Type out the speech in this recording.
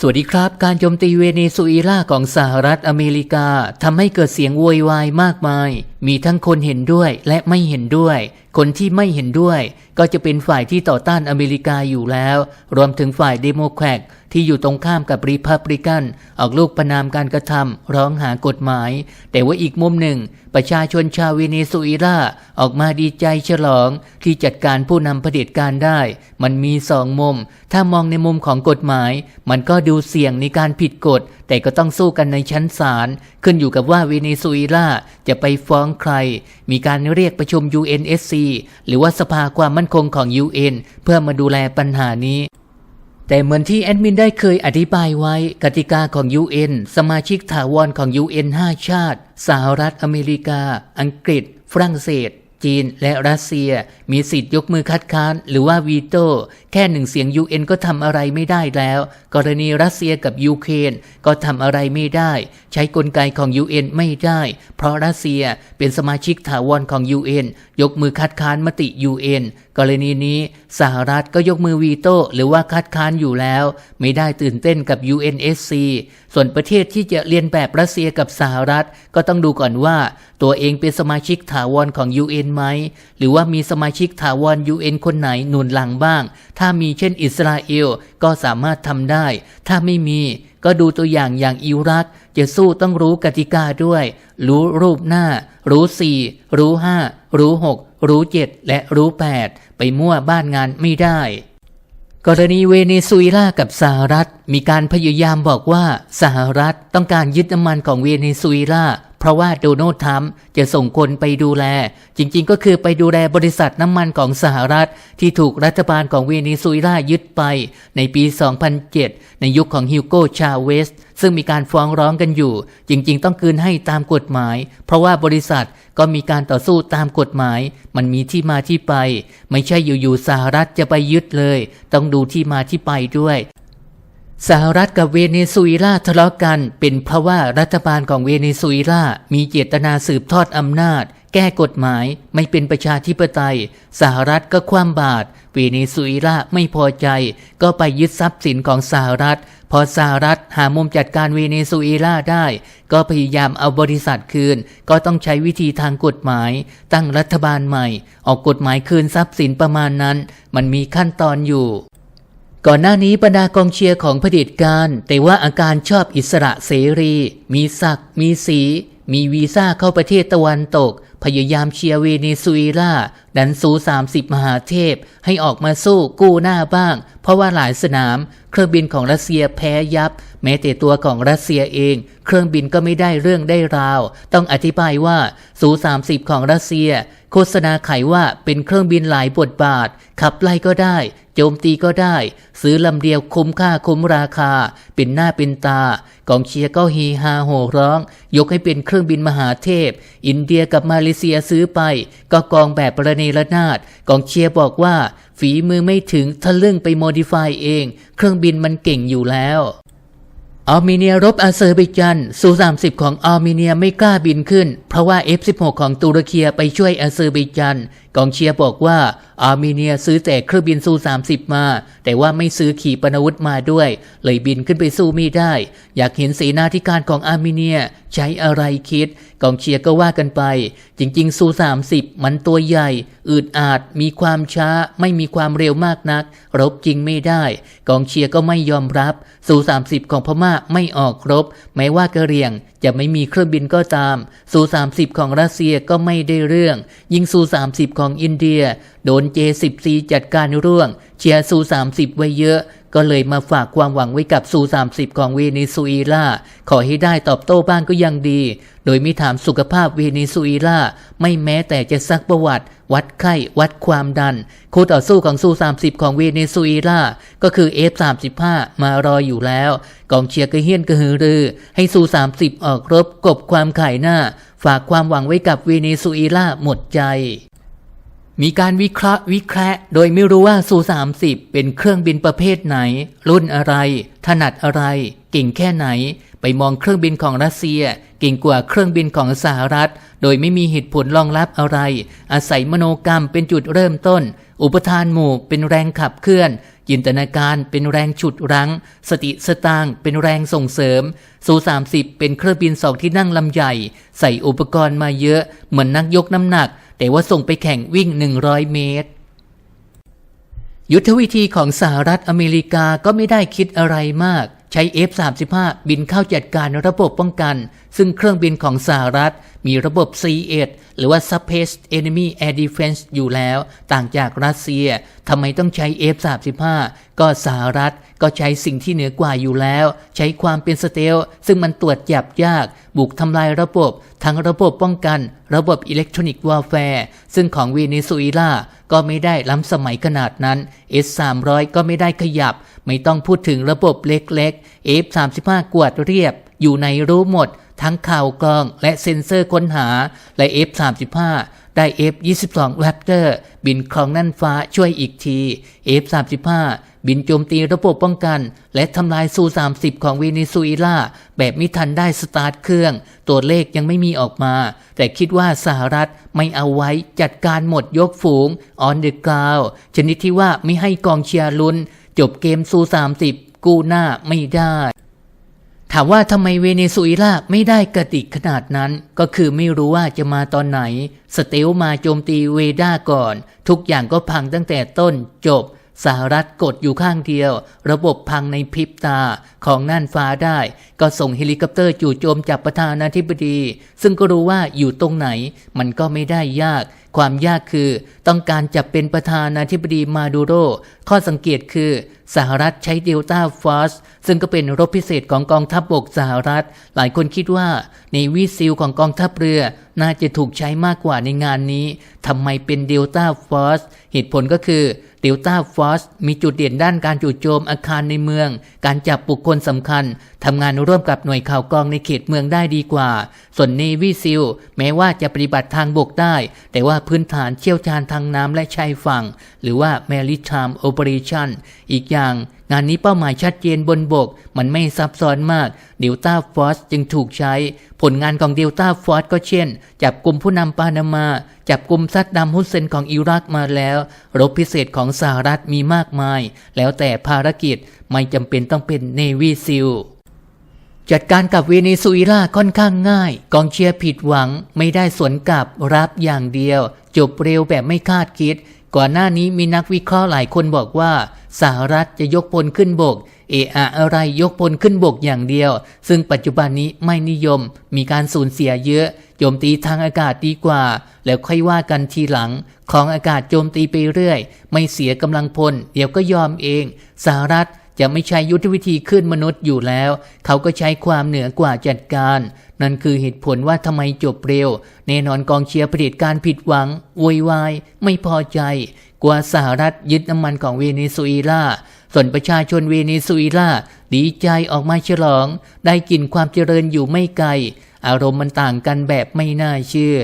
สวัสดีครับ การโจมตีเวเนซุเอลาของสหรัฐอเมริกาทำให้เกิดเสียงโวยวายมากมาย มีทั้งคนเห็นด้วยและไม่เห็นด้วย คนที่ไม่เห็นด้วย ก็จะเป็นฝ่ายที่ต่อต้านอเมริกาอยู่แล้ว รวมถึงฝ่ายเดโมแครตที่อยู่ตรงข้ามกับรีพับลิกัน ออกลูกประนามการกระทำร้องหากฎหมาย แต่ว่าอีกมุมหนึ่ง ประชาชนชาวเวเนซุเอลาออกมาดีใจฉลองที่จัดการผู้นำเผด็จการได้ มันมีสองมุม ถ้ามองในมุมของกฎหมาย มันก็ดูเสี่ยงในการผิดกฎ แต่ก็ต้องสู้กันในชั้นศาลขึ้นอยู่กับว่าเวเนซุเอลาจะไปฟ้องใคร มีการเรียกประชุม UNSC หรือว่าสภาความมั่นคงของ UN เพื่อมาดูแลปัญหานี้ แต่เหมือนที่แอดมินได้เคยอธิบายไว้กติกาของ UN สมาชิกถาวรของ UN 5 ชาติ สหรัฐอเมริกา อังกฤษ ฝรั่งเศส จีนและรัสเซียมีสิทธิ์ยกมือคัดค้าน หรือว่าวีโต้แค่หนึ่งเสียง UN ก็ทำอะไรไม่ได้แล้ว กรณีรัสเซียกับยูเครนก็ทำอะไรไม่ได้ ใช้กลไกของ UN ไม่ได้ เพราะรัสเซียเป็นสมาชิกถาวรของ UN ยกมือคัดค้านมติ UN กรณีนี้สหรัฐก็ยกมือวีโต้หรือว่าคัดค้านอยู่แล้ว ไม่ได้ตื่นเต้นกับ UNSC ส่วนประเทศที่จะเรียนแบบรัสเซียกับสหรัฐ ก็ต้องดูก่อนว่า ตัวเองเป็นสมาชิกถาวรของ UN ไหม หรือว่ามีสมาชิกถาวร UN คนไหนหนุนหลังบ้าง ถ้ามีเช่นอิสราเอลก็สามารถทำได้ ถ้าไม่มีก็ดูตัวอย่างอย่างอิรัก จะสู้ต้องรู้กติกาด้วย รู้รูปหน้า รู้สี่รู้ห้ารู้หกรู้เจ็ดและรู้แปดไปมั่วบ้านงานไม่ได้กรณีเวเนซุเอลากับสหรัฐ มีการพยายามบอกว่าสหรัฐต้องการยึดน้ำมันของเวเนซุเอลา เพราะว่าโดนัลด์ทรัมป์จะส่งคนไปดูแล จริงๆ ก็คือไปดูแลบริษัทน้ำมันของสหรัฐ ที่ถูกรัฐบาลของเวเนซุเอลายึดไป ในปี 2007 ในยุคของฮิวโกชาเวสซึ่งมีการฟ้องร้องกันอยู่ จริง ๆ ต้องคืนให้ตามกฎหมาย เพราะว่าบริษัทก็มีการต่อสู้ตามกฎหมาย มันมีที่มาที่ไป ไม่ใช่อยู่ๆสหรัฐจะไปยึดเลย ต้องดูที่มาที่ไปด้วย สหรัฐกับเวเนซุเอลาทะเลาะกัน เป็นเพราะว่ารัฐบาลของเวเนซุเอลามีเจตนาสืบทอดอำนาจ แก้กฎหมายไม่เป็นประชาธิปไตย สหรัฐก็คว่ำบาตรเวเนซุเอลาไม่พอใจ ก็ไปยึดทรัพย์สินของสหรัฐ พอสหรัฐหามุมจัดการเวเนซุเอลาได้ ก็พยายามเอาบริษัทคืน ก็ต้องใช้วิธีทางกฎหมาย ตั้งรัฐบาลใหม่ ออกกฎหมายคืนทรัพย์สินประมาณนั้น มันมีขั้นตอนอยู่ ก่อนหน้านี้บรรดากองเชียร์ของเผด็จการ แต่ว่าอาการชอบอิสระเสรี มีศักดิ์มีสี มีวีซ่าเข้าประเทศตะวันตก พยายามเชียร์เวเนซุเอลาดันสู30 มหาเทพ ให้ออกมาสู้กู้หน้าบ้าง เพราะว่าหลายสนามเครื่องบินของรัสเซียแพ้ยับ แม้แต่ตัวของรัสเซียเอง เครื่องบินก็ไม่ได้เรื่องได้ราว ต้องอธิบายว่าสู30 ของรัสเซีย โฆษณาขายว่าเป็นเครื่องบินหลายบทบาท ขับไล่ก็ได้ โจมตีก็ได้ ซื้อลำเดียวคุ้มค่าคุ้มราคา เป็นหน้าเป็นตากองเชียร์ก็ฮีฮาโห่ร้อง ยกให้เป็นเครื่องบินมหาเทพ อินเดียกับมาเลเซียซื้อไป ก็กองแบบประเนระนาดกองเชียร์บอกว่า ฝีมือไม่ถึงทะลึ่งไปโมดิฟายเอง เครื่องบินมันเก่งอยู่แล้วอาร์เมเนียรบอาเซอร์ไบจันซู30 ของอาร์เมเนียไม่กล้าบินขึ้น เพราะว่า F16 ของตุรกีไปช่วยอาเซอร์ไบจันกองเชียร์บอกว่าอาร์เมเนียซื้อแต่เครื่องบินซู 30 มา แต่ว่าไม่ซื้อขีปนาวุธมาด้วย เลยบินขึ้นไปสู้ไม่ได้ อยากเห็นเสนาธิการของอาร์เมเนียใช้อะไรคิด กองเชียร์ก็ว่ากันไป จริงๆซู 30 มันตัวใหญ่ อืดอาดมีความช้า ไม่มีความเร็วมากนัก รบจริงไม่ได้ กองเชียร์ก็ไม่ยอมรับซู 30 ของพม่าไม่ออกรบ แม้ว่ากระเหรี่ยงจะไม่มีเครื่องบินก็ตามซู 30 ของรัสเซียก็ไม่ได้เรื่อง ยิงซู 30ของอินเดีย โดนเจ10ซีจัดการร่วง เชียร์ซู 30 ไว้เยอะ ก็เลยมาฝากความหวังไว้กับซู 30 ของเวเนซุเอลา ขอให้ได้ตอบโต้บ้างก็ยังดี โดยไม่ถามสุขภาพเวเนซุเอลา ไม่แม้แต่จะซักประวัติ วัดไข้ วัดความดัน คู่ต่อสู้ของซู 30 ของเวเนซุเอลา ก็คือ F35 มารออยู่แล้ว กองเชียร์กระเฮียนกระหือรือ ให้ซู 30 ออกรบกบความไขายหน้า ฝากความหวังไว้กับเวเนซุเอลาหมดใจ มีการวิเคราะห์วิแคระโดยไม่รู้ว่าซู30เป็นเครื่องบินประเภทไหน รุ่นอะไร ถนัดอะไร เก่งแค่ไหน ไปมองเครื่องบินของรัสเซียเก่งกว่าเครื่องบินของสหรัฐ โดยไม่มีเหตุผลรองรับอะไร อาศัยมโนกรรมเป็นจุดเริ่มต้น อุปทานหมู่เป็นแรงขับเคลื่อน จินตนาการเป็นแรงฉุดรั้ง สติสตางเป็นแรงส่งเสริมสู30 เป็นเครื่องบินสองที่นั่งลำใหญ่ ใส่อุปกรณ์มาเยอะ เหมือนนักยกน้ำหนัก แต่ว่าส่งไปแข่งวิ่ง 100 เมตรยุทธวิธีของสหรัฐอเมริกาก็ไม่ได้คิดอะไรมาก ใช้ F-35 บินเข้าจัดการระบบป้องกัน ซึ่งเครื่องบินของสหรัฐมีระบบ C-1 หรือว่า Surface Enemy Air Defense อยู่แล้ว ต่างจากรัสเซียทำไมต้องใช้ F-35 ก็สหรัฐก็ใช้สิ่งที่เหนือกว่าอยู่แล้ว ใช้ความเป็นสเตล ซึ่งมันตรวจจับยาก บุกทำลายระบบ ทั้งระบบป้องกัน ระบบอิเล็กทรอนิกส์วอลแฟร์ ซึ่งของเวเนซุเอลาก็ไม่ได้ล้ำสมัยขนาดนั้น S300 ก็ไม่ได้ขยับ ไม่ต้องพูดถึงระบบเล็กๆ F35 กวาดเรียบ อยู่ในรู้หมด ทั้งข่าวกรองและเซ็นเซอร์ค้นหา และ F35 ได้ F22 Raptor บินครองนั่นฟ้าช่วยอีกที F35 บินโจมตีระบบป้องกัน และทำลายซู 30 ของเวเนซุเอลาแบบไม่ทันได้สตาร์ทเครื่อง ตัวเลขยังไม่มีออกมา แต่คิดว่าสหรัฐไม่เอาไว้จัดการหมดยกฝูง on the ground ชนิดที่ว่าไม่ให้กองเชียร์ลุ้น จบเกมซู 30 กู้หน้าไม่ได้ามว่าทำไมเวเนซุเอลาไม่ได้กระติกขนาดนั้น ก็คือไม่รู้ว่าจะมาตอนไหน สเตลมาโจมตีเวด้าก่อน ทุกอย่างก็พังตั้งแต่ต้นจบสหรัฐกดอยู่ข้างเดียว ระบบพังในพริบตาของน่านฟ้าได้ ก็ส่งเฮลิคอปเตอร์จู่โจมจับประธานาธิบดี ซึ่งก็รู้ว่าอยู่ตรงไหน มันก็ไม่ได้ยาก ความยากคือ ต้องการจับเป็นประธานาธิบดีมาดูโร ข้อสังเกตคือ สหรัฐใช้เดลต้าฟอสซึ่งก็เป็นรบพิเศษของกองทัพบบกสหรัฐ หลายคนคิดว่าในวีซิลของกองทัพเรือ น่าจะถูกใช้มากกว่าในงานนี้ทำไมเป็นเดลต้าฟอสเหตุผลก็คือเดลต้าฟอสมีจุดเด่นด้านการจู่โจมอาคารในเมือง การจับบุคคลสำคัญทำงานร่วมกับหน่วยข่าวกรองในเขตเมืองได้ดีกว่า ส่วนเนวีซิลแม้ว่าจะปฏิบัติทางบกได้ แต่ว่าพื้นฐานเชี่ยวชาญทางน้ำและชายฝั่ง หรือว่า Maritime Operation อีกอย่างงานนี้เป้าหมายชัดเจนบนบก มันไม่ซับซ้อนมากเดลต้าฟอสจึงถูกใช้ ผลงานของเดลต้าฟอสก็เช่น จับกลุ่มผู้นำปานามา จับกลุ่มซัดดัมฮุสเซนของอิรักมาแล้วรบพิเศษของสหรัฐมีมากมาย แล้วแต่ภารกิจไม่จำเป็นต้องเป็นเนวีซิลจัดการกับเวเนซุเอลาค่อนข้างง่าย กองเชียร์ผิดหวังไม่ได้สวนกลับรับอย่างเดียว จบเร็วแบบไม่คาดคิด ก่อนหน้านี้มีนักวิเคราะห์หลายคนบอกว่า สหรัฐจะยกพลขึ้นบก เออะอะไรยกพลขึ้นบกอย่างเดียว ซึ่งปัจจุบันนี้ไม่นิยม มีการสูญเสียเยอะโจมตีทางอากาศดีกว่า แล้วค่อยว่ากันทีหลัง ของอากาศโจมตีไปเรื่อย ไม่เสียกำลังพล เดี๋ยวก็ยอมเอง สหรัฐ จะไม่ใช้ยุทธวิธีขึ้นมนุษย์อยู่แล้ว เขาก็ใช้ความเหนือกว่าจัดการ นั่นคือเหตุผลว่าทำไมจบเร็ว แน่นอนกองเชียร์ผลิตการผิดหวังโวยวาย ไม่พอใจ กว่าสหรัฐยึดน้ำมันของเวเนซุเอลา ส่วนประชาชนเวเนซุเอลาดีใจออกมาฉลอง ได้กินความเจริญอยู่ไม่ไกล อารมณ์มันต่างกันแบบไม่น่าเชื่อ